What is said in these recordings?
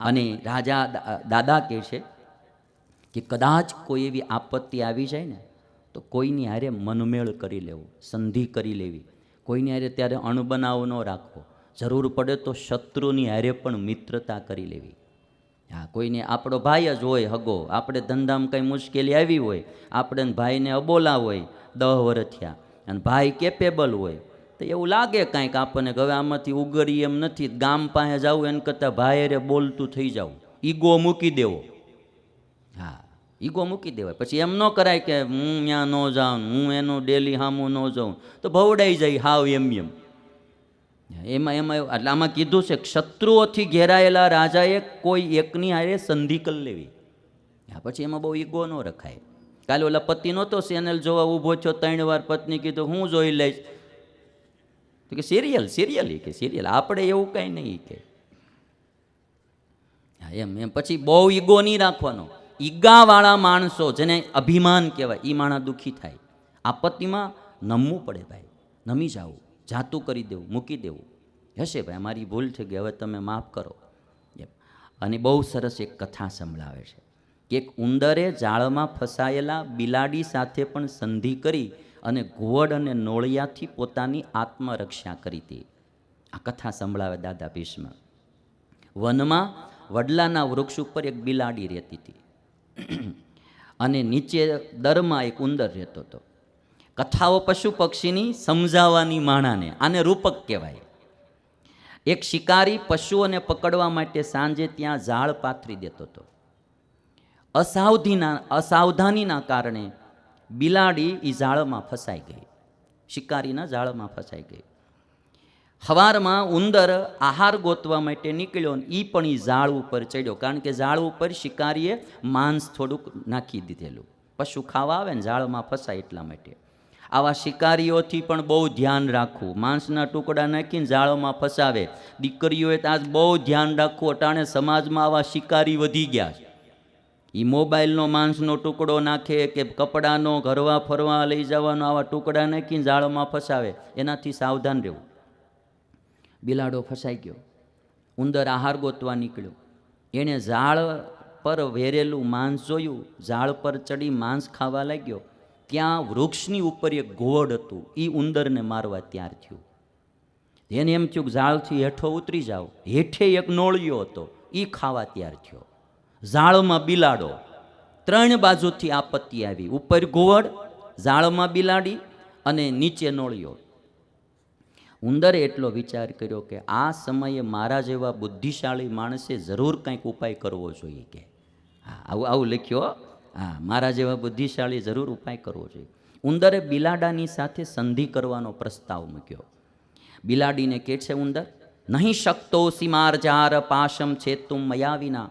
અને રાજા દાદા કહે છે કે કદાચ કોઈ એવી આપત્તિ આવી જાય ને, તો કોઈની હારે મનમેળ કરી લેવો, સંધિ કરી લેવી. કોઈની હારે ત્યારે અણબનાવ ન રાખવો. જરૂર પડે તો શત્રુની હારે પણ મિત્રતા કરી લેવી. હા કોઈને આપણો ભાઈ જ હોય હગો. આપણે ધંધામાં કંઈ મુશ્કેલી આવી હોય, આપણે ભાઈને અબોલા હોય, દહ વર્ષ અને ભાઈ કેપેબલ હોય. તો એવું લાગે કાંઈક આપણને હવે આમાંથી ઉગરી એમ નથી. ગામ પાસે જવું એને કરતાં ભાઈ રે બોલતું થઈ જાવું ઈગો મૂકી દેવો. હા, ઈગો મૂકી દેવાય. પછી એમ ન કરાય કે હું ત્યાં ન જાઉં હું એનું ડેલી હામું ન જાઉં. તો ભવડાઈ જાય હાવ એમ એમ. એમાં એમાં એટલે આમાં કીધું છે શત્રુઓથી ઘેરાયેલા રાજાએ કોઈ એકની હારે સંધિ કરી લેવી. પછી એમાં બહુ ઈગો ન રખાય. કાલે ઓલા પતિ નહોતો ચેનલ જોવા ઊભો છો ત્રણ વાર પત્ની કીધું, હું જોઈ લઈશ. તો કે સિરિયલ સિરિયલ એ કે સિરિયલ આપણે એવું કાંઈ નહીં કે. હા એમ એમ. પછી બહુ ઈગો નહીં રાખવાનો. ઈગાવાળા માણસો, જેને અભિમાન કહેવાય એ માણસ દુઃખી થાય. આપત્તિમાં નમવું પડે ભાઈ, નમી જાવું. જાતું કરી દેવું, મૂકી દેવું. હશે ભાઈ, મારી ભૂલ છે કે હવે તમે માફ કરો. એમ. અને બહુ સરસ એક કથા સંભળાવે છે કે એક ઉંદરે જાળમાં ફસાયેલા બિલાડી સાથે પણ સંધિ કરી અને ઘુવડ અને નોળિયાથી પોતાની આત્મરક્ષા કરી હતી. આ કથા સંભળાવે દાદા ભીષ્મ. વનમાં વડલાના વૃક્ષ ઉપર એક બિલાડી રહેતી હતી. અને નીચે દરમાં એક ઉંદર રહેતો હતો. કથાઓ પશુ પક્ષીની સમજાવવાની માણાને, આને રૂપક કહેવાય. એક શિકારી પશુઓને પકડવા માટે સાંજે ત્યાં ઝાડ પાથરી દેતો હતો. અસાવધીના, અસાવધાનીના કારણે બિલાડી એ ઝાડમાં ફસાઈ ગઈ. શિકારીના ઝાડમાં ફસાઈ ગઈ. હવારમાં ઉંદર આહાર ગોતવા માટે નીકળ્યો ને એ પણ એ ઝાડ ઉપર ચડ્યો, કારણ કે ઝાડ ઉપર શિકારીએ માંસ થોડુંક નાખી દીધેલું. પશુ ખાવા આવે ને ઝાડમાં ફસાય એટલા માટે. આવા શિકારીઓથી પણ બહુ ધ્યાન રાખવું. માંસના ટુકડા નાખીને ઝાડમાં ફસાવે. દીકરીઓએ તો આજ બહુ ધ્યાન રાખવું. અટાણે સમાજમાં આવા શિકારી વધી ગયા છે. એ મોબાઈલનો માંસનો ટુકડો નાખે કે કપડાનો, ઘરવા ફરવા લઈ જવાનો, આવા ટુકડા નાખીને ઝાડમાં ફસાવે. એનાથી સાવધાન રહેવું. બિલાડો ફસાઈ ગયો. ઉંદર આહાર ગોતવા નીકળ્યો. એણે ઝાડ પર વેરેલું માંસ જોયું. ઝાડ પર ચડી માંસ ખાવા લાગ્યો. ત્યાં વૃક્ષની ઉપર એક ઘોવડ હતું. એ ઉંદરને મારવા ત્યાર થયું. એને એમ થયું કે ઝાડથી હેઠો ઉતરી જાઓ. હેઠે એક નોળિયો હતો. એ ખાવા ત્યાર થયો. ઝાડમાં બિલાડો. ત્રણ બાજુથી આપત્તિ આવી. ઉપર ઘોવડ ઝાડમાં બિલાડી અને નીચે નોળિયો. ઉંદરે એટલો વિચાર કર્યો કે આ સમયે મારા જેવા બુદ્ધિશાળી માણસે જરૂર કંઈક ઉપાય કરવો જોઈએ કે. આવું આવું લખ્યો હો. મારા જેવા બુદ્ધિશાળી જરૂર ઉપાય કરવો જોઈએ. ઉંદરે બિલાડાની સાથે સંધિ કરવાનો પ્રસ્તાવ મૂક્યો. બિલાડીને કે છે ઉંદર? નહીં શકતો સીમારજાર પાશમ છેતુમ મયા વિના.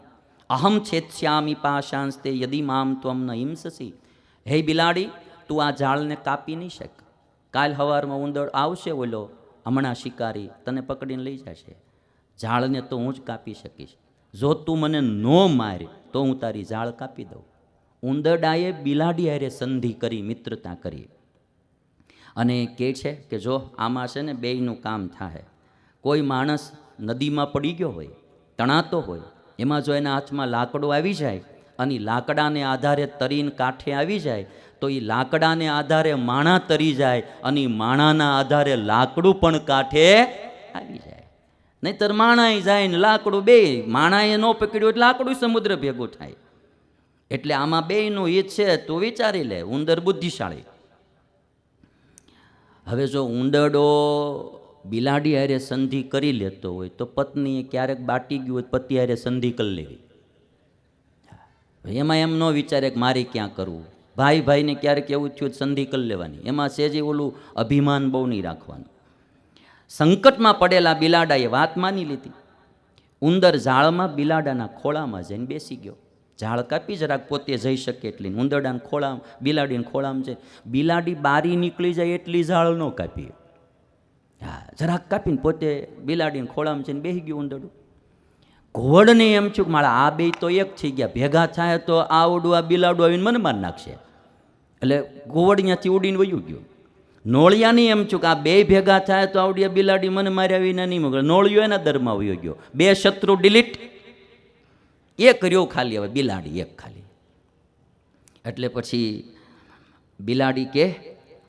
અહમ છેત્સ્યામી પાશાંસ્તે યદિ મામ ત્વમ ન હિંસસી. હે બિલાડી, તું આ ઝાડને કાપી નહીં શક. કાલ હવારમાં ઉંદર આવશે ઓલો, હમણાં શિકારી તને પકડીને લઈ જશે. ઝાડને તો હું જ કાપી શકીશ. જો તું મને નો મારે, તો હું તારી ઝાડ કાપી દઉં. ઉંદરડાએ બિલાડી હારે સંધિ કરી મિત્રતા કરી. અને કહે છે કે જો આમાં છે ને બેયનું કામ થાય કોઈ માણસ નદીમાં પડી ગયો હોય, તણાતો હોય, એમાં જો એના હાથમાં લાકડો આવી જાય, અને લાકડાને આધારે તરીને કાંઠે આવી જાય, તો એ લાકડાને આધારે માણા તરી જાય, અને માણાના આધારે લાકડું પણ કાંઠે આવી જાય. નહીતર માણાએ જાય ને લાકડું બે માણાએ ન પકડ્યું એટલે લાકડું સમુદ્ર ભેગું થાય. એટલે આમાં બેયનું હિત છે તું વિચારી લે, ઉંદર બુદ્ધિશાળી. હવે જો ઉંદરડો બિલાડી હારે સંધિ કરી લેતો હોય તો પત્નીએ ક્યારેક બાટી ગયું હોય પતિ હારે સંધિ કરી લેવી. એમાં એમ ન વિચારે કે મારે ક્યાં કરવું. ભાઈ ભાઈને ક્યારેક એવું થયું સંધિ કરી લેવાની. એમાં સેજે ઓલું અભિમાન બહુ નહીં રાખવાનું. સંકટમાં પડેલા બિલાડાએ વાત માની લીધી. ઉંદર ઝાડમાં બિલાડાના ખોળામાં જઈને બેસી ગયો. ઝાડ કાપી જરાક પોતે જઈ શકે એટલી ઉંદરડાને ખોળામ, બિલાડીને ખોળામ છે. બિલાડી બારી નીકળી જાય એટલી ઝાડ ન કાપીએ. હા, જરાક કાપીને પોતે બિલાડીને ખોળામ છે ને બેસી ગયું ઉંદરડું. ઘોડને એમ છું કે મારા આ બે તો એક થઈ ગયા, ભેગા થાય તો આવડું આ બિલાડું આવીને મને માર નાખશે. એટલે ઘોડ ત્યાંથી ઉડીને વયું ગયો. નોળિયાની એમ છું કે આ બે ભેગા થાય તો આવડિયા બિલાડી મને માર્યા વિના નહીં મોકલે. નોળિયો એના દરમાં વયો ગયો. બે શત્રુ ડિલીટ એ કર્યો ખાલી, હવે બિલાડી એક ખાલી. એટલે પછી બિલાડી કે,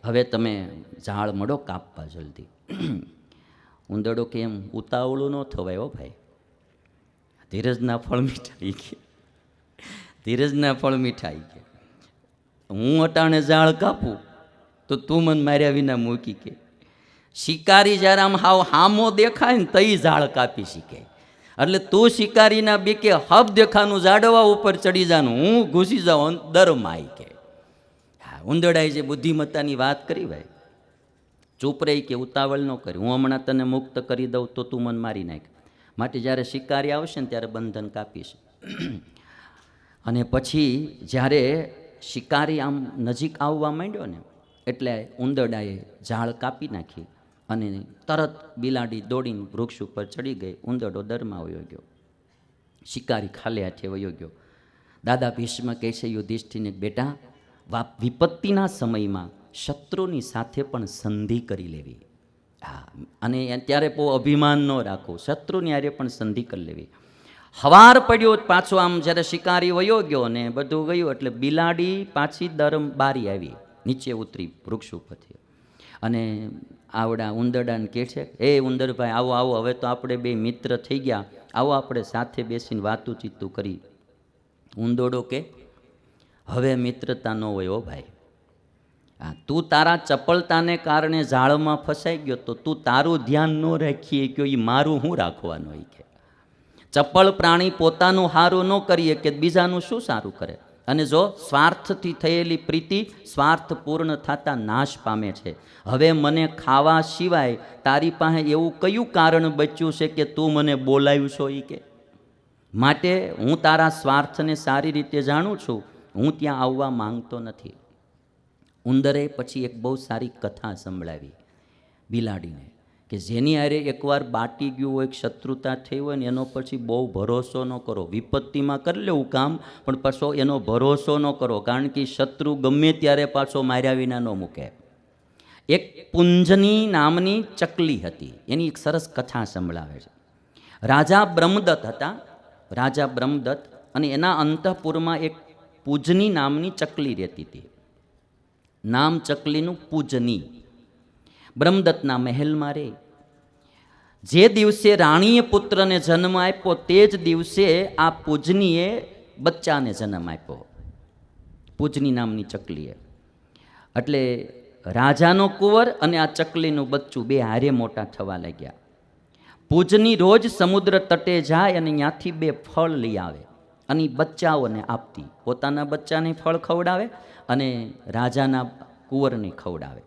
હવે તમે ઝાડ મળો કાપવા જલ્દી. ઉંદરડો કે એમ, ઉતાવળું ન થવાય હો ભાઈ. ધીરજના ફળ મીઠાઈ કે. ધીરજના ફળ મીઠાઈ કે. હું અટાણે ઝાડ કાપું, તો તું મને માર્યા વિના મૂકી કે. શિકારી જ્યારે આમ હાવ હામો દેખાય ને તઈ ઝાડ કાપી શીખે. એટલે તું શિકારીના બીકે હબ દેખાનું ઝાડવા ઉપર ચડી જાનું, હું ઘૂસી જાઉં દરમાં કે. હા ઉંદડાએ જે બુદ્ધિમત્તાની વાત કરી ભાઈ ચૂપ રહી કે ઉતાવળ ન કરી, હું હમણાં તને મુક્ત કરી દઉં તો તું મને મારી નાખ. માટે જ્યારે શિકારી આવશે ને ત્યારે બંધન કાપીશ. અને પછી જ્યારે શિકારી આમ નજીક આવવા માંડ્યો ને, એટલે ઉંદરડાએ ઝાડ કાપી નાખી. અને તરત બિલાડી દોડીને વૃક્ષ ઉપર ચડી ગઈ. ઉંદરડો દરમાં વયો ગયો. શિકારી ખાલી હાથે વયો ગયો. દાદા ભીષ્મ કહે છે યુધિષ્ઠિને બેટા વા વિપત્તિના સમયમાં શત્રુની સાથે પણ સંધિ કરી લેવી. હા અને ત્યારે બહુ અભિમાન ન રાખો. શત્રુની આરે પણ સંધિ કરી લેવી. હવાર પડ્યો પાછો આમ જ્યારે શિકારી વયો ગયો ને બધું ગયું એટલે બિલાડી પાછી દરમ બારી આવી. નીચે ઉતરી વૃક્ષ ઉપરથી. અને આવડા ઉંદરડાને કહે છે એ ઉંદરભાઈ, આવો આવો, હવે તો આપણે બે મિત્ર થઈ ગયા. આવો આપણે સાથે બેસીને વાતું ચીતું કરી. ઉંદોડો કે હવે મિત્રતા ન હોય ઓ ભાઈ. હા તું તારા ચપળતાને કારણે ઝાડમાં ફસાઈ ગયો તો તું તારું ધ્યાન ન રાખીએ કે એ મારું હું રાખવાનું હોય કે? ચપળ પ્રાણી પોતાનું સારું ન કરીએ કે બીજાનું શું સારું કરે? અને જો સ્વાર્થથી થયેલી પ્રીતિ સ્વાર્થ પૂર્ણ થતાં નાશ પામે છે. હવે મને ખાવા સિવાય તારી પાસે એવું કયું કારણ બચ્યું છે કે તું મને બોલાવ્યું છો એ કે? માટે હું તારા સ્વાર્થને સારી રીતે જાણું છું. હું ત્યાં આવવા માંગતો નથી. ઉંદરે પછી એક બહુ સારી કથા સંભળાવી. બિલાડીને કે જેની હારે એકવાર બાટી ગયું હોય શત્રુતા થઈ હોય ને એનો પછી બહુ ભરોસો ન કરો. વિપત્તિમાં કરી લેવું કામ, પણ પાછો એનો ભરોસો ન કરો, કારણ કે શત્રુ ગમે ત્યારે પાછો માર્યા વિના ન મૂકે. એક પુંજની નામની ચકલી હતી. એની એક સરસ કથા સંભળાવે છે. રાજા બ્રહ્મદત્ત હતા. રાજા બ્રહ્મદત્ત અને એના અંતઃપુરમાં એક પૂજની નામની ચકલી રહેતી હતી. નામ ચકલીનું પૂજની. બ્રહ્મદત્તના મહેલમાં રહે જે દિવસે રાણીએ પુત્રને જન્મ આપ્યો, તે જ દિવસે આ પૂજનીએ બચ્ચાને જન્મ આપ્યો. પૂજની નામની ચકલીએ. એટલે રાજાનો કુંવર અને આ ચકલીનું બચ્ચું બે હારે મોટા થવા લાગ્યા. પૂજની રોજ સમુદ્ર તટે જાય અને ત્યાંથી બે ફળ લઈ આવે અને બચ્ચાઓને આપતી. પોતાના બચ્ચાને ફળ ખવડાવે અને રાજાના કુંવરને ખવડાવે.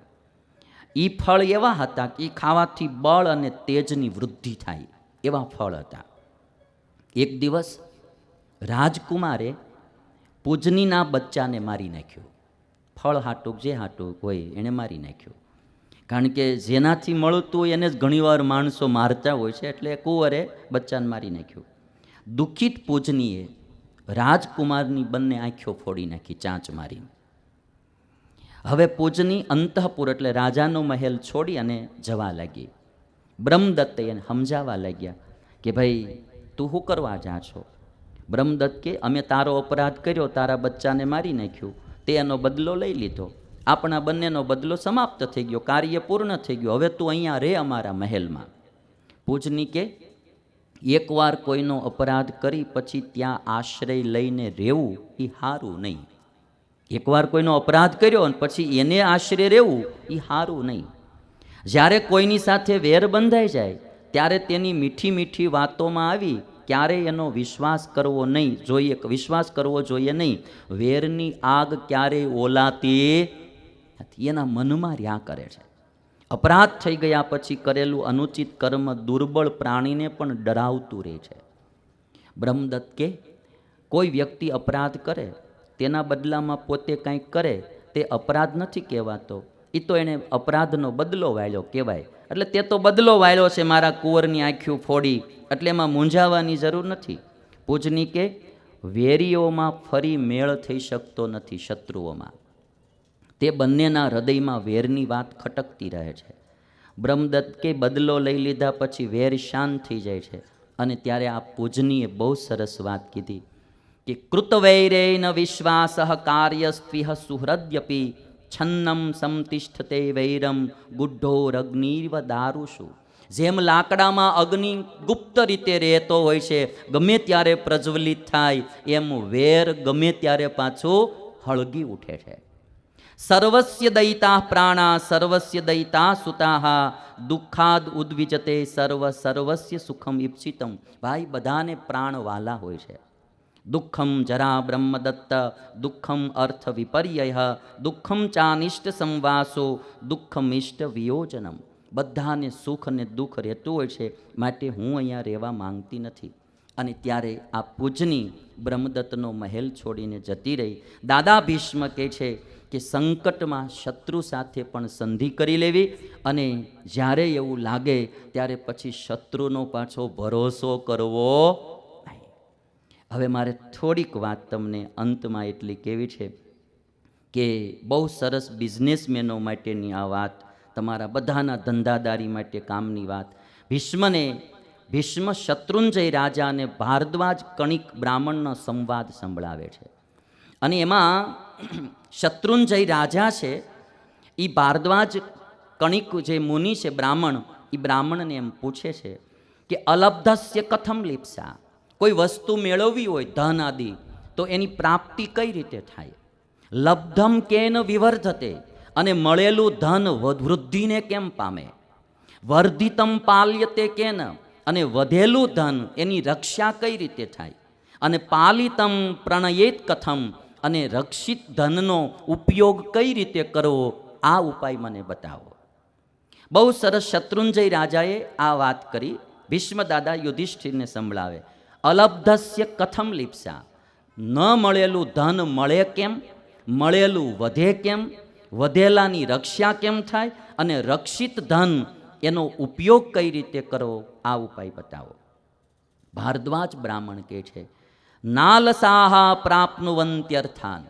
એ ફળ એવા હતા કે એ ખાવાથી બળ અને તેજની વૃદ્ધિ થાય. એવા ફળ હતા. એક દિવસ રાજકુમારે પૂજનીના બચ્ચાને મારી નાખ્યું. ફળ હાટુક જે હાટુક હોય એણે મારી નાખ્યું. કારણ કે જેનાથી મળતું હોય એને જ ઘણીવાર માણસો મારતા હોય છે, એટલે કુંવરે બચ્ચાને મારી નાખ્યું. દુઃખિત પૂજનીએ રાજકુમારની બંને આંખો ફોડી નાખી, ચાંચ મારીને. હવે પૂજની અંતઃપુર એટલે રાજાનો મહેલ છોડી અને જવા લાગી. બ્રહ્મદત્તે એને સમજાવવા લાગ્યા કે ભાઈ, તું શું કરવા જા છો? બ્રહ્મદત્ત કે અમે તારો અપરાધ કર્યો, તારા બચ્ચાને મારી નાખ્યું, તે એનો બદલો લઈ લીધો. આપણા બંનેનો બદલો સમાપ્ત થઈ ગયો, કાર્ય પૂર્ણ થઈ ગયું. હવે તું અહીંયા રહે અમારા મહેલમાં. પૂજની કે, એકવાર કોઈનો અપરાધ કરી પછી ત્યાં આશ્રય લઈને રહેવું એ સારું નહીં. એકવાર કોઈનો અપરાધ કર્યો અને પછી એને આશરે રહેવું એ સારું નહીં. જ્યારે કોઈની સાથે વેર બંધાઈ જાય, ત્યારે તેની મીઠી મીઠી વાતોમાં આવી ક્યારે એનો વિશ્વાસ કરવો નહીં, જોઈએ, વિશ્વાસ કરવો જોઈએ નહીં. વેરની આગ ક્યારેય ઓલાતી એના મનમાં રહ્યા કરે છે. અપરાધ થઈ ગયા પછી કરેલું અનુચિત કર્મ દુર્બળ પ્રાણીને પણ ડરાવતું રહે છે. બ્રહ્મદત્ત કે કોઈ વ્યક્તિ અપરાધ કરે તેના બદલામાં પોતે કંઈક કરે, તે અપરાધ નથી કહેવાતો. એ તો એણે અપરાધનો બદલો વાળ્યો કહેવાય. એટલે તે તો બદલો વાળ્યો છે મારા કુંવરની આંખ્યું ફોડી, એટલે એમાં મૂંઝાવાની જરૂર નથી. પૂજની કે, વેરીઓમાં ફરી મેળ થઈ શકતો નથી શત્રુઓમાં. તે બંનેના હૃદયમાં વેરની વાત ખટકતી રહે છે. બ્રહ્મદત્ત કે બદલો લઈ લીધા પછી વેર શાંત થઈ જાય છે. અને ત્યારે આ પૂજનીએ બહુ સરસ વાત કીધી. કે કૃતવૈરેન વિશ્વાસ કાર્યસ્ત્વિહ સુહૃદ્યપી છન્નમ સમતિષ્ઠતે વૈરમ ગુઢ્ઢોરગ્નિર્વ દારુષુ જેમ લાકડામાં અગ્નિ ગુપ્ત રીતે રહેતો હોય છે, ગમે ત્યારે પ્રજ્વલિત થાય, એમ વેર ગમે ત્યારે પાછો હળગી ઉઠે છે. સર્વસ્ય દયિતા પ્રાણા, સર્વસ્ય દયિતા સુતાહા દુઃખાદ ઉદ્વિજતે સર્વ સર્વસ્ય સુખમ ઈપ્સિતમ. ભાઈ, બધાને પ્રાણવાલા હોય છે. દુઃખમ જરા બ્રહ્મદત્ત દુઃખમ અર્થ વિપર્યય દુઃખમ ચાનિષ્ટ સંવાસો દુઃખમિષ્ટ વિયોજનમ બધાને સુખ અને દુઃખ રહેતું હોય છે, માટે હું અહીંયા રહેવા માંગતી નથી. અને ત્યારે આ પૂજની બ્રહ્મદત્તનો મહેલ છોડીને જતી રહી. દાદા ભીષ્મ કહે છે કે સંકટમાં શત્રુ સાથે પણ સંધિ કરી લેવી અને જ્યારે એવું લાગે, ત્યારે પછી શત્રુનો પાછો ભરોસો કરવો હવે મારે થોડીક વાત તમને અંતમાં એટલી કેવી છે કે બહુ સરસ બિઝનેસમેનો માટેની આ વાત, તમારા બધાના ધંધાદારી માટે કામની વાત. ભીષ્મને, ભીષ્મ શત્રુંજય રાજા અને ભારદ્વાજ કણિક બ્રાહ્મણનો સંવાદ સંભળાવે છે. અને એમાં શત્રુંજય રાજા છે એ ભારદ્વાજ કણિક જે મુનિ છે બ્રાહ્મણ એ બ્રાહ્મણને એમ પૂછે છે કે અલબ્ધસ્ય કથમ લિપ્સા? કોઈ વસ્તુ મેળવવી હોય ધન આદિ, તો એની પ્રાપ્તિ કઈ રીતે થાય? લબ્ધમ કેન વિવર્ધતે, અને મળેલું ધન વૃદ્ધિને કેમ પામે? વર્ધિતમ પાલ્યતે કેન, અને વધેલું ધન એની રક્ષા કઈ રીતે થાય? અને પાલિતમ પ્રણયેત કથમ, અને રક્ષિત ધનનો ઉપયોગ કઈ રીતે કરવો? આ ઉપાય મને બતાવો. બહુ સરસ શત્રુંજય રાજાએ આ વાત કરી. ભીષ્મ દાદા યુધિષ્ઠિરને સંભળાવે. અલબ્ધસ્ય કથમ લિપ્સા. ન મળેલું ધન મળે કેમ? મળેલું વધે કેમ? વધેલાની રક્ષા કેમ થાય? અને રક્ષિત ધન એનો ઉપયોગ કઈ રીતે કરવો? આ ઉપાય બતાવો. ભારદ્વાજ બ્રાહ્મણ કે છે, નાલસાહા પ્રાપ્નુવંત્યર્થાન.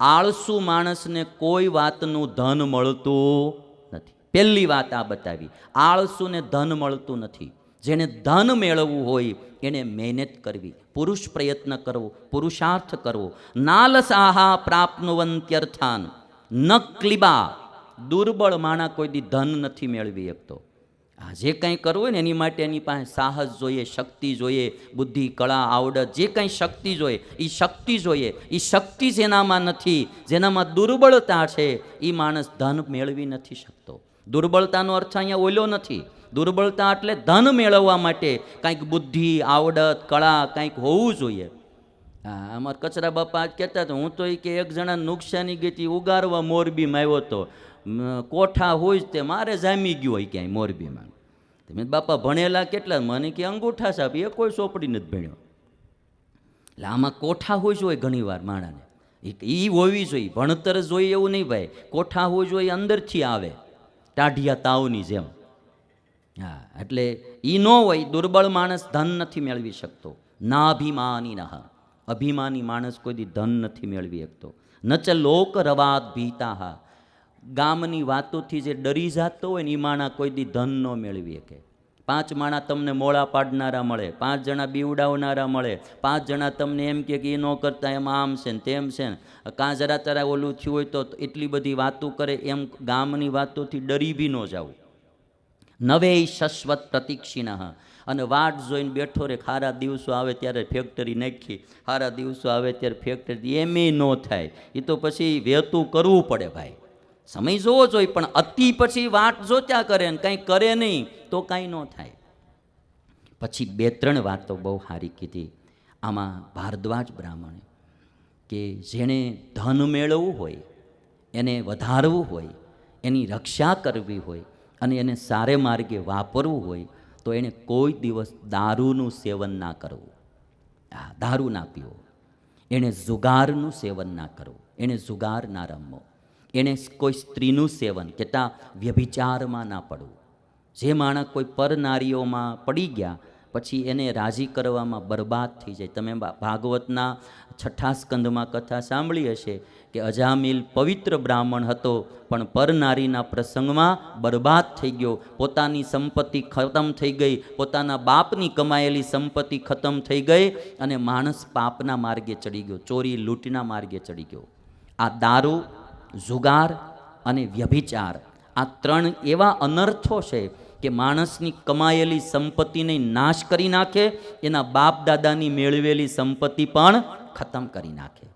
આળસુ માણસને કોઈ વાતનું ધન મળતું નથી. પહેલી વાત આ બતાવી. આળસુને ધન મળતું નથી. જેને ધન મેળવવું હોય એને મહેનત કરવી, પુરુષ પ્રયત્ન કરવો, પુરુષાર્થ કરવો. નાલસાહા પ્રાપ્નુવંત્યર્થાન. ન ક્લિબા. દુર્બળ માણા કોઈ દી ધન નથી મેળવી શકતો. આ જે કંઈ કરવું હોય ને એની માટે એની પાસે સાહસ જોઈએ, શક્તિ જોઈએ, બુદ્ધિ, કળા, આવડત, જે કંઈ શક્તિ જોઈએ એ શક્તિ જોઈએ. એ શક્તિ જેનામાં નથી, જેનામાં દુર્બળતા છે એ માણસ ધન મેળવી નથી શકતો. દુર્બળતાનો અર્થ અહીંયા ઓલ્યો નથી. દુર્બળતા એટલે ધન મેળવવા માટે કાંઈક બુદ્ધિ, આવડત, કળા કાંઈક હોવું જોઈએ. હા અમારા કચરા બાપા કહેતા હતા, હું તો એ કે એક જણા નુકસાની ગઈ હતી, ઉગારવા મોરબીમાં આવ્યો હતો. કોઠા હોય જ તે, મારે જામી ગયું હોય ક્યાંય મોરબીમાં. તો મેં બાપા, ભણેલા કેટલા? મને કે, અંગૂઠા સાહેબ, એ કોઈ સોપડી નથી ભણ્યો. એટલે આમાં કોઠા હોય જોઈએ ઘણીવાર માણાને. એ હોવી જોઈએ, ભણતર જોઈએ એવું નહીં ભાઈ. કોઠા હોવું જોઈએ અંદરથી આવે. ટાઢિયા તાવની જેમ. હા, એટલે એ ન હોય, દુર્બળ માણસ ધન નથી મેળવી શકતો. નાભિમાની નહ અભિમાની માણસ કોઈ ધન નથી મેળવી શકતો. ન ચ લોક રવાદ ભીતા. હા ગામની વાતોથી જે ડરી જાતો હોય ને એ માણા કોઈ દી ધન ન મેળવી શકે. પાંચ માણા તમને મોળા પાડનારા મળે, પાંચ જણા બીવડાવનારા મળે, પાંચ જણા તમને એમ કે એ ન કરતા, એમ આમ છે ને તેમ છે ને. કાં જરા તરા ઓલું થયું હોય તો એટલી બધી વાતો કરે, એમ ગામની વાતોથી ડરી બી ન જાવું નવે શશ્વત પ્રતિક્ષિણ અને વાટ જોઈને બેઠો રે ખારા દિવસો આવે ત્યારે ફેક્ટરી નાખી ખારા દિવસો આવે ત્યારે ફેક્ટરી એમે ન થાય. એ તો પછી વહેતું કરવું પડે ભાઈ. સમય જોવો જોઈએ પણ અતિ પછી વાટ જોત્યા કરે ને કંઈ કરે નહીં, તો કાંઈ ન થાય. પછી બે ત્રણ વાતો બહુ સારી કીધી. આમાં ભારદ્વાજ બ્રાહ્મણે કે જેણે ધન મેળવવું હોય, એને વધારવું હોય, એની રક્ષા કરવી હોય અને એને સારે માર્ગે વાપરવું હોય, તો એણે કોઈ દિવસ દારૂનું સેવન ના કરવું. હા દારૂ ના પીવો. એણે જુગારનું સેવન ના કરવું. એણે જુગાર ના રમવો. એણે કોઈ સ્ત્રીનું સેવન કેતા વ્યભિચારમાં ના પડવું. જે માણસ કોઈ પર નારીઓમાં પડી ગયા પછી એને રાજી કરવામાં બરબાદ થઈ જાય. તમે ભાગવતના છઠ્ઠા સ્કંદમાં કથા સાંભળી હશે કે અજામિલ પવિત્ર બ્રાહ્મણ હતો, પણ પરનારીના પ્રસંગમાં બરબાદ થઈ ગયો. પોતાની સંપત્તિ ખતમ થઈ ગઈ. પોતાના બાપની કમાયેલી સંપત્તિ ખતમ થઈ ગઈ અને માણસ પાપના માર્ગે ચડી ગયો. ચોરી લૂંટના માર્ગે ચડી ગયો. આ દારૂ, જુગાર અને વ્યભિચાર આ ત્રણ એવા અનર્થો છે કે માણસની કમાયેલી સંપત્તિને નાશ કરી નાખે, એના બાપ દાદાની મેળવેલી સંપત્તિ પણ ખતમ કરી નાખે.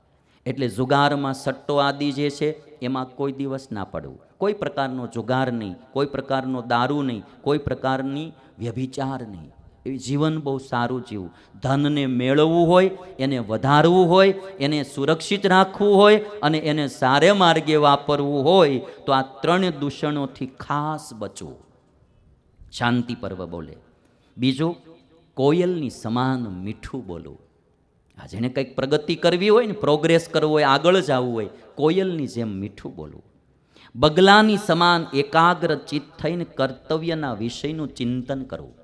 એટલે જુગારમાં સટ્ટો આદિ જે છે, એમાં કોઈ દિવસ ના પડવું. કોઈ પ્રકારનો જુગાર નહીં, કોઈ પ્રકારનો દારૂ નહીં, કોઈ પ્રકારની વ્યભિચાર નહીં. એ જીવન બહુ સારું જીવવું ધનને મેળવવું હોય, એને વધારવું હોય, એને સુરક્ષિત રાખવું હોય, અને એને સારે માર્ગે વાપરવું હોય, તો આ ત્રણ દૂષણોથી ખાસ બચવું. શાંતિ પર્વ બોલે. બીજું, કોયલની સમાન મીઠું બોલવું આ જેને કંઈક પ્રગતિ કરવી હોય ને પ્રોગ્રેસ કરવો હોય, આગળ જવું હોય, કોયલની જેમ મીઠું બોલવું. બગલાની સમાન એકાગ્ર ચિત્ત થઈને કર્તવ્યના વિષયનું ચિંતન કરવું.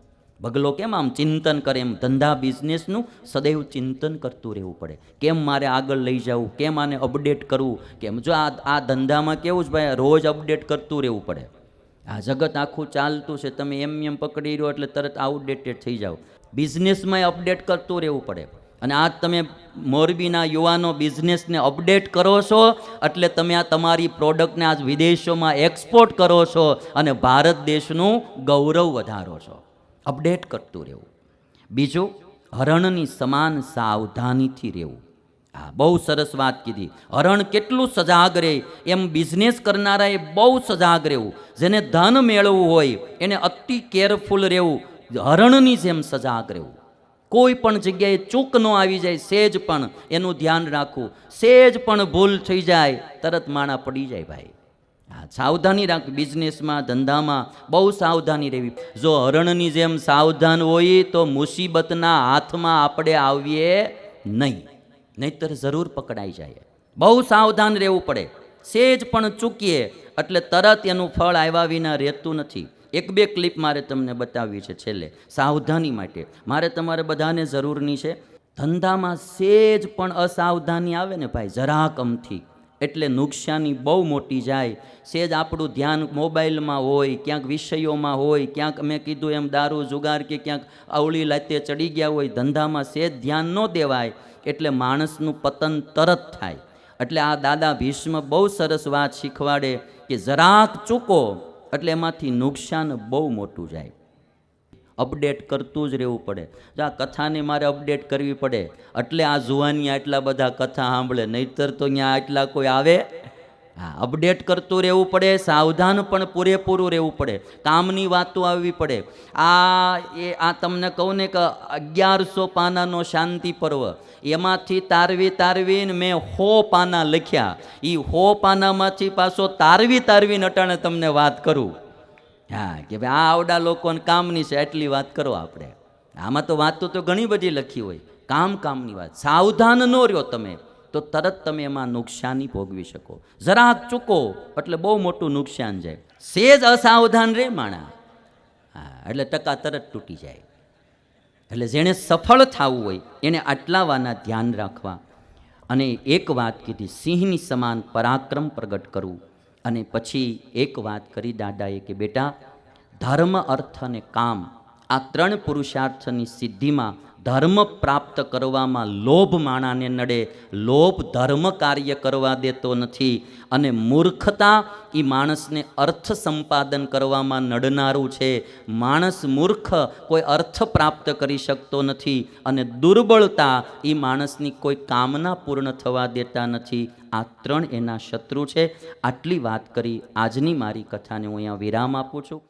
બગલો કેમ આમ ચિંતન કરે? એમ ધંધા બિઝનેસનું સદૈવ ચિંતન કરતું રહેવું પડે. કેમ મારે આગળ લઈ જવું? કેમ આને અપડેટ કરવું? કેમ જો આ આ ધંધામાં કેવું જ ભાઈ, રોજ અપડેટ કરતું રહેવું પડે. આ જગત આખું ચાલતું છે, તમે એમ એમ પકડી રહ્યો એટલે તરત આઉટડેટેડ થઈ જાઓ. બિઝનેસમાં અપડેટ કરતું રહેવું પડે. અને આજ તમે મોરબીના યુવાનો બિઝનેસને અપડેટ કરો છો, એટલે તમે આ તમારી પ્રોડક્ટને આજ વિદેશોમાં એક્સપોર્ટ કરો છો અને ભારત દેશનું ગૌરવ વધારો છો. અપડેટ કરતું રહેવું. બીજું, હરણની સમાન સાવધાનીથી રહેવું. હા, બહુ સરસ વાત કીધી. હરણ કેટલું સજાગ રહે એમ બિઝનેસ કરનારાએ બહુ સજાગ રહેવું. જેને ધન મેળવવું હોય, એને અતિ કેરફુલ રહેવું, હરણની જેમ સજાગ રહેવું. કોઈ પણ જગ્યાએ ચૂક ન આવી જાય, સેજ પણ એનું ધ્યાન રાખવું. સેજ પણ ભૂલ થઈ જાય, તરત માણા પડી જાય ભાઈ. હા, સાવધાની રાખ બિઝનેસમાં ધંધામાં બહુ સાવધાની રહેવી. જો હરણની જેમ સાવધાન હોય, તો મુસીબતના હાથમાં આપણે આવીએ નહીં. નહીતર જરૂર પકડાઈ જાય. બહુ સાવધાન રહેવું પડે. સેજ પણ ચૂકીએ એટલે તરત એનું ફળ આવ્યા વિના રહેતું નથી. એક બે ક્લિપ મારે તમને બતાવવી છે છેલ્લે. સાવધાની માટે. મારે તમારે બધાને જરૂરની છે. ધંધામાં સેજ પણ અસાવધાની આવે ને ભાઈ, જરા કમથી. એટલે નુકસાની બહુ મોટી જાય. સેજ આપણું ધ્યાન મોબાઈલમાં હોય, ક્યાંક વિષયોમાં હોય, ક્યાંક મેં કીધું એમ દારૂ, જુગાર કે ક્યાંક અવળી લાતે ચડી ગયા હોય, ધંધામાં સેજ ધ્યાન ન દેવાય. એટલે માણસનું પતન તરત થાય. એટલે આ દાદા ભીષ્મ બહુ સરસ વાત શીખવાડે કે જરાક ચૂકો એટલે એમાંથી નુકસાન બહુ મોટું જાય. અપડેટ કરતું જ રહેવું પડે. જો આ કથાને મારે અપડેટ કરવી પડે, એટલે આ જુવાની આટલા બધા કથા સાંભળે, નહીતર તો અહીંયા આટલા કોઈ આવે હા અપડેટ કરતું રહેવું પડે, સાવધાન પણ પૂરેપૂરું રહેવું પડે. કામની વાતો આવવી પડે. આ એ, આ તમને કહું ને કે અગિયારસો પાનાનો શાંતિ પર્વ. એમાંથી તારવી તારવીને મેં હો પાના લખ્યા. એ હો પાનામાંથી પાછો તારવી તારવીને અટાણે તમને વાત કરું. હા, કે ભાઈ આ આવડા લોકોને કામની છે, એટલી વાત કરો આપણે. આમાં તો વાતો તો ઘણી બધી લખી હોય. કામ કામની વાત. સાવધાન ન રહ્યો તમે. તો તરત તમે એમાં નુકસાની ભોગવી શકો. જરાક ચૂકો, એટલે બહુ મોટું નુકસાન જાય. સેજ અસાવધાન રે માણા. હા, એટલે ટકા તરત તૂટી જાય. એટલે જેણે સફળ થવું હોય, એને આટલા વાના ધ્યાન રાખવા. અને એક વાત કીધી, સિંહની સમાન પરાક્રમ પ્રગટ કરવું. અને પછી એક વાત કરી દાદાએ કે, બેટા, ધર્મ, અર્થ અને કામ આ ત્રણ પુરુષાર્થની સિદ્ધિમાં ધર્મ પ્રાપ્ત કરવામાં લોભ માણાને નડે, લોભ ધર્મ કાર્ય કરવા દેતો નથી અને મૂર્ખતા એ માણસને અર્થ સંપાદન કરવામાં નડનારું છે. માણસ મૂર્ખ કોઈ અર્થ પ્રાપ્ત કરી શકતો નથી અને દુર્બળતા એ માણસની કોઈ કામના પૂર્ણ થવા દેતા નથી. આ ત્રણ એના શત્રુ છે. આટલી વાત કરી. આજની મારી કથાને હું અહીંયા વિરામ આપું છું.